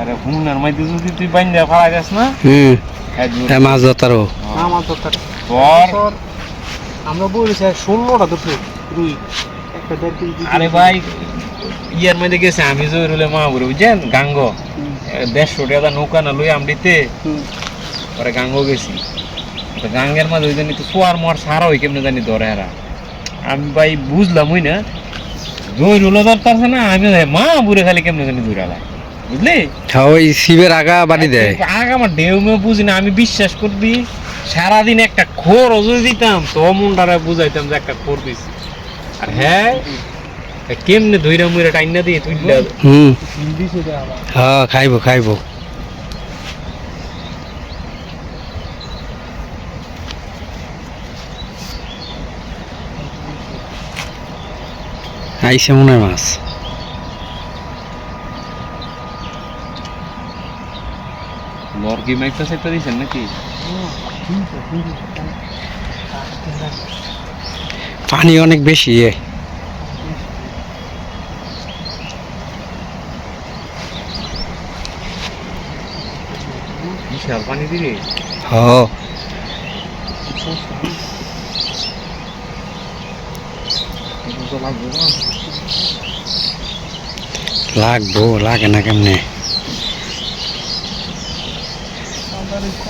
আরে হুনার মাইতে যদি তুই বাইন্দা ফালা যাস না? হুম। এক মাছ ধরতারও আমার দরকার তোর তোর আমরা বলেছি ষোলোটা ধরছে রুই একটা দেড় কেজি আরে ভাই ইয়ার মধ্যে গেছে আমি জহিরুলে মা বলে বুঝছেন? গাঙ্গ। দেড়শো টাকা নৌকা না লই আমডিতে পরে গাঙ্গ গেছি। তো গাঙ্গের মাঝে ওই জানি তো সোয়ার মার সারা ওই কেমনে জানি ধরে এরা। আমি ভাই বুঝলাম ওই না জহিরুলে ধরতাছে না আমি মা বুড়ে খালি কেমনে জানি দূরালায় বুঝলি? হ্যাঁ ওই শিবের আগা বাড়ি দেয়। আগে আমার ঢেউ মেউ বুঝি না আমি বিশ্বাস করবি সারাদিন একটা খোর দিতাম তো মুন্ডারে বুঝাইতাম যে একটা খোর দিছি। আর হ্যাঁ কেমনে ধইরা মুইরা টাইনা দিয়ে তুই হুম। হ্যাঁ খাইবো খাইবো। আইসে মনে হয় মাছ। লরকি মাইকটা সেটা দিছেন নাকি হুম, ঠিক আছে, ঠিক আছে। আজকে না, পানি অনেক বেশি এ। বিশাল পানি দিলে? হ। তো লাগবে না। লাগবো লাগে না কেমনে তাড়াতাড়ি কমান না।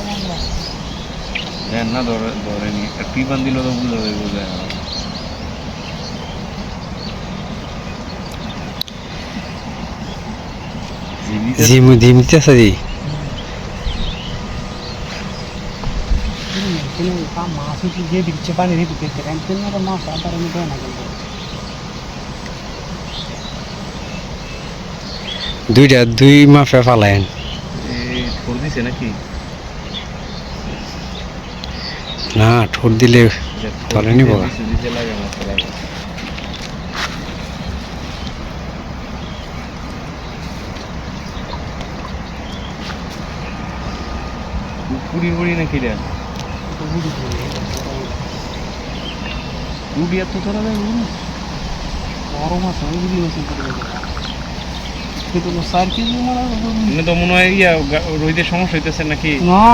দেন না ধরে ধরেনি। একটা টিপান দিল তো বুঝা যাবে বুঝা জিমু জিমিতেছে দি হুম, কিন্তু মাছ হচ্ছে যে দিচ্ছে পানি দিয়ে দিচ্ছে না মাছ তাড়াতাড়ি আমি দেয় না কিন্তু দুইটা দুই মাফে ফালায়েন এই ঠোর দিছে নাকি? না ঠোঁট দিলে মাছ লাগে পুরি পুরি নাকি রে? তো করি। এত ধরা যায় আমি করে মনে হয়। মানে তো মনে হয় ইয়া রোহিতের সমস্যা হইতেছে নাকি? না।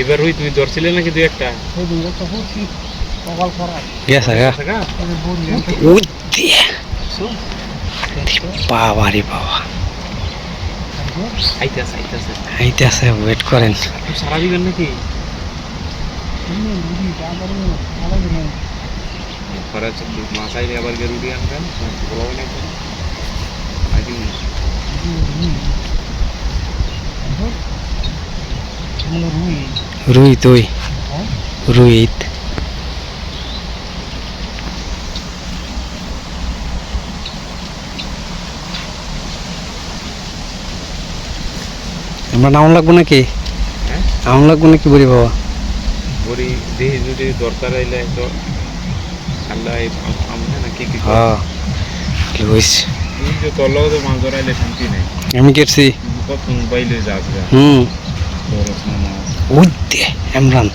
এবার রোহিত তুমি ধরছিলে নাকি দুই একটা? বাবা রে বাবা। আইতাছে আইতাছে। আইতেছে ওয়েট করেন। সারা দিবেন নাকি? খরা চলছে মাছ আইলে আবার গিয়ে আনবেন। বলা হয়। রুই তুই রুইত আমরা নাম লাগবো নাকি হ্যাঁ? নাম লাগবো নাকি বলি বাবা বড়ি দেহি যদি দরকার আইলে তো আল্লাহ আমরা না কে কি করে। হ্যাঁ লুইস তুই যে তো মাছ ধরাইলে শান্তি নেই। আমি কেটছি কখন বাইলে যাস হুম। উঠতে এমরান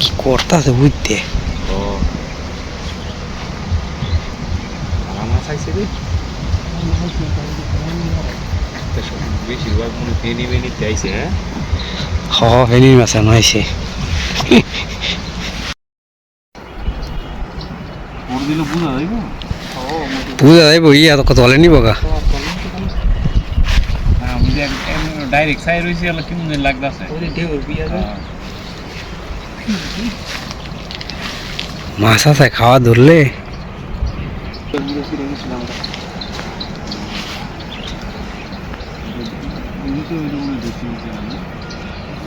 কি করতেছে উঠতে ও মাছ আইছে রে বেশিরভাগ মনে ফেনি বেনিতে আইছে হ্যাঁ হ? হেনি মাছা নয়ছে ওর দিলে বুঝা যাইব বুঝা যাইব ইয়া তো কত হলে নিব গা হ্যাঁ আমি যে ডাইরেক্ট সাই রইছি আলো কেমন লাগতাছে মাছ আছে খাওয়া ধরলে ফাইছে না মনে হয় ফাইলে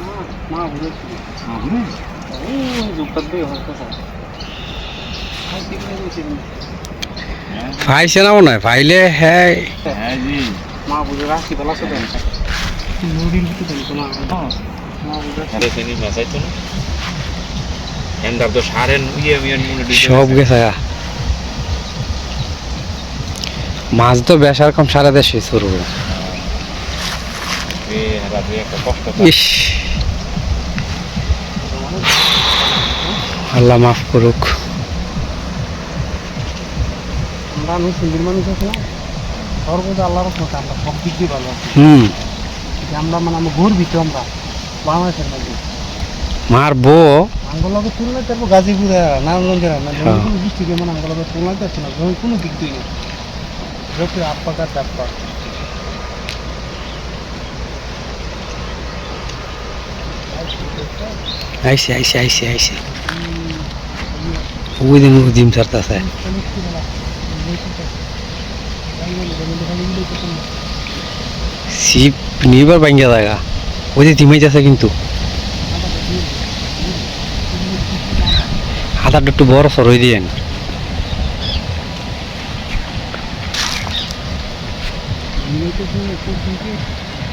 হ্যাঁ হ্যাঁ জি মা বুঝে রাখি বেলা চলে নদীর ভিতরে তো না মা আইতো না এন্ডার তো সারেন ইয়ে ইয়ে মনে দিতে সব গেছে। মাছ তো বেসার কম সারা দেশে শুরু। ইস। আল্লাহ মাফ করুক। আমি সিঙ্গির মানুষ আছে না? মধ্যে আল্লাহর রহমতে আমরা সব দিক দিয়ে ভালো আছি। হুম। আমরা মানে আমরা গর্বিত আমরা বাংলাদেশের মধ্যে মারবো আঙ্গলকে তুলনা তারপর গাজীপুরে নারায়ণগঞ্জের না হ্যাঁ। কোনো ডিস্ট্রিক্টে মানে আঙ্গলকে তুলনা যাচ্ছে না যখন কোনো দিক দিয়ে নেই। যত আপা কার ডাপ্পা আইসে আইসে আইসে আইসে। ওই দিন ওই ছাড়তেছে। শিপ নিবার ভাঙ্গা জায়গা ওই যে ডিমাই যাচ্ছে কিন্তু হাতাটা একটু বড় সরই দিয়েন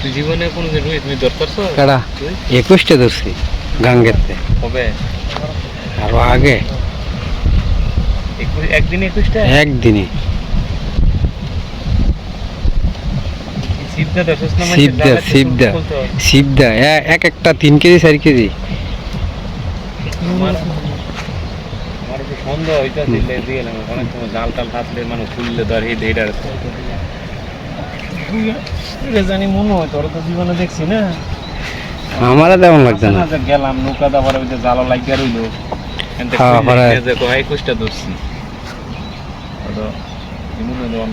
জীবনে কোনো দিন তুমি দরকার একুশটা ধরছি গাঙ্গেরতে কবে আরও আগে একদিন একুশটা একদিনে এক একটা তিন কেজি চার কেজি। আমার আমার সন্দেহ হইতাছে দিয়ে গেলাম অনেক সময় জাল টাল থাকলে মানে খুললে ধর এই এইটার জানি মনে হয় তোর তো জীবনে দেখছি না। আমারও তেমন লাগছে না। না গেলাম নৌকা দাবার ওই যে লাগিয়ে রইল। হ্যাঁ, খুললে পরে- গিয়ে যে কয় ধরছি।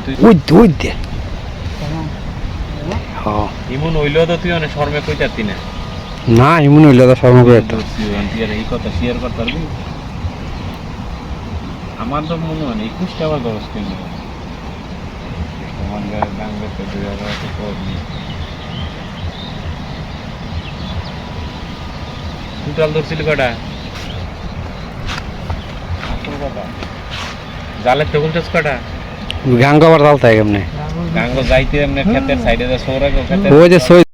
তুই ওই ওই হ্যাঁ ইমন হইলেও তো তুই অনেক শর্মে কই যাতি না না হইল তো শর্মা এই কথা শেয়ার করতে পারবি আমার তো মনে হয় একুশটা আবার তোমার দুই হাজার তো করবি টোটাল ধরছিল কটা? আসল কথা জালের তখন চাষ কটা? গাঙ্গ আবার জাল থাকে কেমনে? গাঙ্গ যাইতে এমনি ক্ষেতের সাইডে যে সৌরাগ ক্ষেতের ওই যে সই